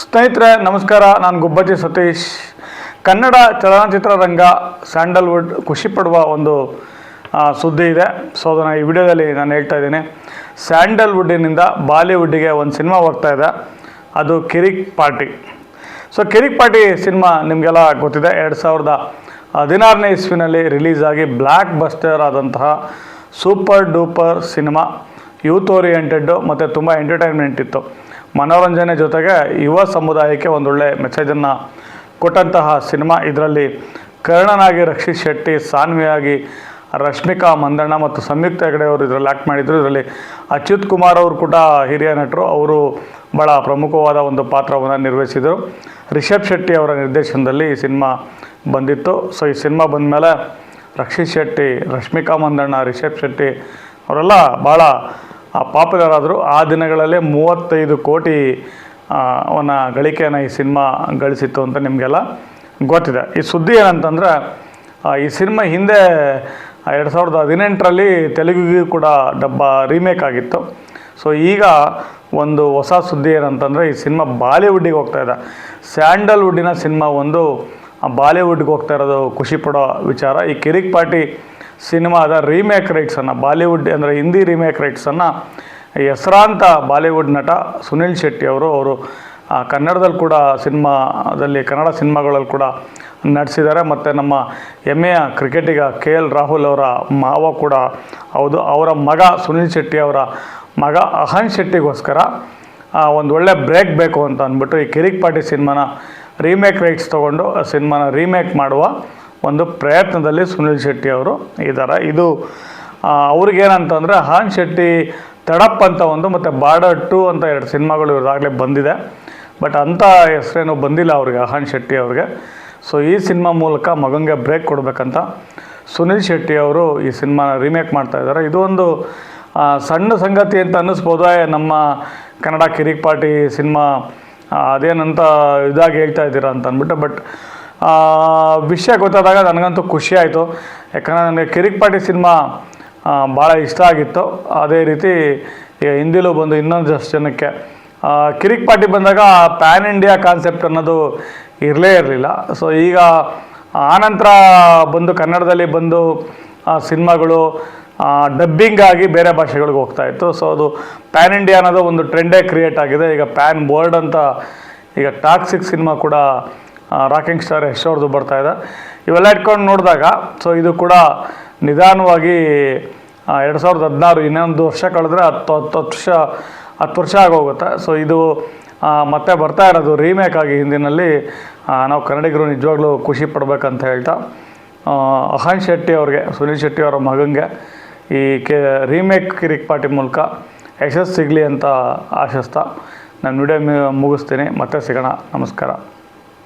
ಸ್ನೇಹಿತರೆ, ನಮಸ್ಕಾರ. ನಾನು ಗುಬ್ಬಚ್ಚಿ ಸತೀಶ್. ಕನ್ನಡ ಚಲನಚಿತ್ರ ರಂಗ ಸ್ಯಾಂಡಲ್ವುಡ್ ಖುಷಿ ಪಡುವ ಒಂದು ಸುದ್ದಿ ಇದೆ. ಸೊ ಅದನ್ನು ಈ ವಿಡಿಯೋದಲ್ಲಿ ನಾನು ಹೇಳ್ತಾ ಇದ್ದೀನಿ. ಸ್ಯಾಂಡಲ್ವುಡ್ಡಿನಿಂದ ಬಾಲಿವುಡ್ಡಿಗೆ ಒಂದು ಸಿನಿಮಾ ಹೋಗ್ತಾ ಇದೆ. ಅದು ಕಿರಿಕ್ ಪಾರ್ಟಿ. ಸೊ ಕಿರಿಕ್ ಪಾರ್ಟಿ ಸಿನಿಮಾ ನಿಮಗೆಲ್ಲ ಗೊತ್ತಿದೆ. ಎರಡು ಸಾವಿರದ ಹದಿನಾರನೇ ಇಸ್ವಿನಲ್ಲಿ ರಿಲೀಸ್ ಆಗಿ ಬ್ಲ್ಯಾಕ್ ಬಸ್ಟರ್ ಆದಂತಹ super duper cinema, youth oriented ಮತ್ತು ತುಂಬ ಎಂಟರ್ಟೈನ್ಮೆಂಟ್ ಇತ್ತು. ಮನೋರಂಜನೆ ಜೊತೆಗೆ ಯುವ ಸಮುದಾಯಕ್ಕೆ ಒಂದೊಳ್ಳೆ ಮೆಸೇಜನ್ನು ಕೊಟ್ಟಂತಹ ಸಿನಿಮಾ ಇದರಲ್ಲಿ ಕರ್ಣನಾಗಿ ರಕ್ಷಿತ್ ಶೆಟ್ಟಿ, ಸಾನ್ವಿಯಾಗಿ ರಶ್ಮಿಕಾ ಮಂದಣ್ಣ ಮತ್ತು ಸಂಯುಕ್ತ ಹೆಗಡೆ ಅವರು ಇದರಲ್ಲಿ ಆ್ಯಕ್ಟ್ ಮಾಡಿದರು. ಇದರಲ್ಲಿ ಅಚ್ಯುತ್ ಕುಮಾರ್ ಅವರು ಕೂಡ ಹಿರಿಯ ನಟರು. ಅವರು ಭಾಳ ಪ್ರಮುಖವಾದ ಒಂದು ಪಾತ್ರವನ್ನು ನಿರ್ವಹಿಸಿದರು. ರಿಷಬ್ ಶೆಟ್ಟಿ ಅವರ ನಿರ್ದೇಶನದಲ್ಲಿ ಈ ಸಿನಿಮಾ ಬಂದಿತ್ತು. ಸೊ ಈ ಸಿನಿಮಾ ಬಂದಮೇಲೆ ರಕ್ಷಿತ್ ಶೆಟ್ಟಿ, ರಶ್ಮಿಕಾ ಮಂದಣ್ಣ, ರಿಷಬ್ ಶೆಟ್ಟಿ ಅವರೆಲ್ಲ ಭಾಳ ಪಾಪ್ಯುಲರ್ ಆದರು ಆ ದಿನಗಳಲ್ಲೇ ಮೂವತ್ತೈದು ಕೋಟಿ ಆ, ಅವನ ಗಳಿಕೆಯನ್ನು ಈ ಸಿನಿಮಾ ಗಳಿಸಿತ್ತು ಅಂತ ನಿಮಗೆಲ್ಲ ಗೊತ್ತಿದೆ. ಈ ಸುದ್ದಿ ಏನಂತಂದರೆ ಈ ಸಿನಿಮಾ ಹಿಂದೆ ಎರಡು ಸಾವಿರದ ಹದಿನೆಂಟರಲ್ಲಿ ತೆಲುಗಿಗೂ ಕೂಡ ಡಬ್ಬ ರೀಮೇಕ್ ಆಗಿತ್ತು. ಸೊ ಈಗ ಒಂದು ಹೊಸ ಸುದ್ದಿ ಏನಂತಂದರೆ ಈ ಸಿನಿಮಾ ಬಾಲಿವುಡ್ಡಿಗೆ ಹೋಗ್ತಾ ಇದೆ. ಸ್ಯಾಂಡಲ್ವುಡ್ಡಿನ ಸಿನಿಮಾ ಒಂದು ಆ ಬಾಲಿವುಡ್ಗೆ ಹೋಗ್ತಾ ಇರೋದು ಖುಷಿ ಪಡೋ ವಿಚಾರ. ಈ ಕಿರಿಕ್ ಪಾರ್ಟಿ ಸಿನಿಮಾದ ರೀಮೇಕ್ ರೈಟ್ಸನ್ನು ಬಾಲಿವುಡ್ ಅಂದರೆ ಹಿಂದಿ ರೀಮೇಕ್ ರೈಟ್ಸನ್ನು ಹೆಸರಾಂತ ಬಾಲಿವುಡ್ ನಟ ಸುನಿಲ್ ಶೆಟ್ಟಿ ಅವರು ಅವರು ಕನ್ನಡದಲ್ಲಿ ಕೂಡ ಸಿನಿಮಾದಲ್ಲಿ, ಕನ್ನಡ ಸಿನಿಮಾಗಳಲ್ಲಿ ಕೂಡ ನಟಿಸಿದ್ದಾರೆ ಮತ್ತು ನಮ್ಮ ಹೆಮ್ಮೆಯ ಕ್ರಿಕೆಟಿಗ ಕೆ ಎಲ್ ರಾಹುಲ್ ಅವರ ಮಾವ ಕೂಡ ಹೌದು, ಅವರ ಮಗ ಸುನಿಲ್ ಶೆಟ್ಟಿ ಅವರ ಮಗ ಅಹನ್ ಶೆಟ್ಟಿಗೋಸ್ಕರ ಒಂದು ಒಳ್ಳೆ ಬ್ರೇಕ್ ಬೇಕು ಅಂತ ಅಂದ್ಬಿಟ್ಟು ಈ ಕಿರಿಕ್ ಪಾಟಿ ಸಿನಿಮಾನ ರೀಮೇಕ್ ರೈಟ್ಸ್ ತೊಗೊಂಡು ಸಿನಿಮಾನ ರೀಮೇಕ್ ಮಾಡುವ ಒಂದು ಪ್ರಯತ್ನದಲ್ಲಿ ಸುನಿಲ್ ಶೆಟ್ಟಿ ಅವರು ಇದ್ದಾರೆ ಇದು ಅವ್ರಿಗೇನಂತಂದರೆ ಹಾನ್ ಶೆಟ್ಟಿ ತಡಪ್ ಅಂತ ಒಂದು ಮತ್ತು ಬಾರ್ಡರ್ ಟು ಅಂತ ಎರಡು ಸಿನಿಮಾಗಳು ಇವ್ರದಾಗಲೇ ಬಂದಿದೆ. ಬಟ್ ಅಂಥ ಹೆಸರೇನು ಬಂದಿಲ್ಲ ಅವ್ರಿಗೆ ಅಹಾನ್ ಶೆಟ್ಟಿ ಅವ್ರಿಗೆ. ಸೊ, ಈ ಸಿನಿಮಾ ಮೂಲಕ ಮಗನಿಗೆ ಬ್ರೇಕ್ ಕೊಡಬೇಕಂತ ಸುನಿಲ್ ಶೆಟ್ಟಿ ಅವರು ಈ ಸಿನಿಮಾನ ರೀಮೇಕ್ ಮಾಡ್ತಾ ಇದ್ದಾರೆ. ಇದು ಒಂದು ಸಣ್ಣ ಸಂಗತಿ ಅಂತ ಅನ್ನಿಸ್ಬೋದೇ? ನಮ್ಮ ಕನ್ನಡ ಕಿರಿಕ್ ಪಾರ್ಟಿ ಸಿನಿಮಾ ಅದೇನಂತ ಇದಾಗಿ ಹೇಳ್ತಾ ಇದ್ದೀರಾ ಅಂತ ಅಂದ್ಬಿಟ್ಟು. ಬಟ್ ವಿಷಯ ಗೊತ್ತಾದಾಗ ನನಗಂತೂ ಖುಷಿ ಆಯಿತು. ಯಾಕಂದರೆ ನನಗೆ ಕಿರಿಕ್ ಪಾಟಿ ಸಿನಿಮಾ ಭಾಳ ಇಷ್ಟ ಆಗಿತ್ತು. ಅದೇ ರೀತಿ ಈಗ ಹಿಂದಿಲೂ ಬಂದು ಇನ್ನೊಂದಷ್ಟು ಜನಕ್ಕೆ. ಆ, ಕಿರಿಕ್ ಪಾಟಿ ಬಂದಾಗ ಪ್ಯಾನ್ ಇಂಡಿಯಾ ಕಾನ್ಸೆಪ್ಟ್ ಅನ್ನೋದು ಇರಲೇ ಇರಲಿಲ್ಲ. ಸೊ ಈಗ ಆನಂತರ ಬಂದು ಕನ್ನಡದಲ್ಲಿ ಬಂದು ಸಿನಿಮಾಗಳು ಡಬ್ಬಿಂಗ್ ಆಗಿ ಬೇರೆ ಭಾಷೆಗಳಿಗೆ ಹೋಗ್ತಾ ಇತ್ತು. ಸೊ ಅದು ಪ್ಯಾನ್ ಇಂಡಿಯಾ ಅನ್ನೋದು ಒಂದು ಟ್ರೆಂಡೇ ಕ್ರಿಯೇಟ್ ಆಗಿದೆ. ಈಗ ಪ್ಯಾನ್ ಬೋರ್ಡ್ ಅಂತ ಈಗ ಟಾಕ್ಸಿಕ್ ಸಿನಿಮಾ ಕೂಡ ರಾಕಿಂಗ್ ಸ್ಟಾರ್ ಯಶ್ ಅವ್ರದ್ದು ಬರ್ತಾ ಇದೆ. ಇವೆಲ್ಲ ಇಟ್ಕೊಂಡು ನೋಡಿದಾಗ, ಸೊ ಇದು ಕೂಡ ನಿಧಾನವಾಗಿ ಎರಡು ಸಾವಿರದ ಹದಿನಾರು ಇನ್ನೊಂದು ವರ್ಷ ಕಳೆದ್ರೆ ಹತ್ತು ಹತ್ತು ವರ್ಷ ಹತ್ತು ವರ್ಷ ಆಗೋಗುತ್ತೆ. ಸೊ ಇದು ಮತ್ತೆ ಬರ್ತಾ ಇರೋದು ರೀಮೇಕ್ ಆಗಿ ಹಿಂದಿನಲ್ಲಿ ನಾವು ಕನ್ನಡಿಗರು ನಿಜವಾಗ್ಲೂ ಖುಷಿ ಪಡ್ಬೇಕಂತ ಹೇಳ್ತಾ ಅಹಾನ್ ಶೆಟ್ಟಿ ಅವ್ರಿಗೆ, ಸುನೀಲ್ ಶೆಟ್ಟಿ ಅವರ ಮಗನಿಗೆ ಈ ಕೆ ರೀಮೇಕ್ ಕಿರಿಕ್ ಪಾರ್ಟಿ ಮೂಲಕ ಯಶಸ್ಸು ಸಿಗಲಿ ಅಂತ ಆಶಿಸ್ತಾ ನಾನು ವಿಡಿಯೋ ಮುಗಿಸ್ತೀನಿ. ಮತ್ತೆ ಸಿಗೋಣ. ನಮಸ್ಕಾರ.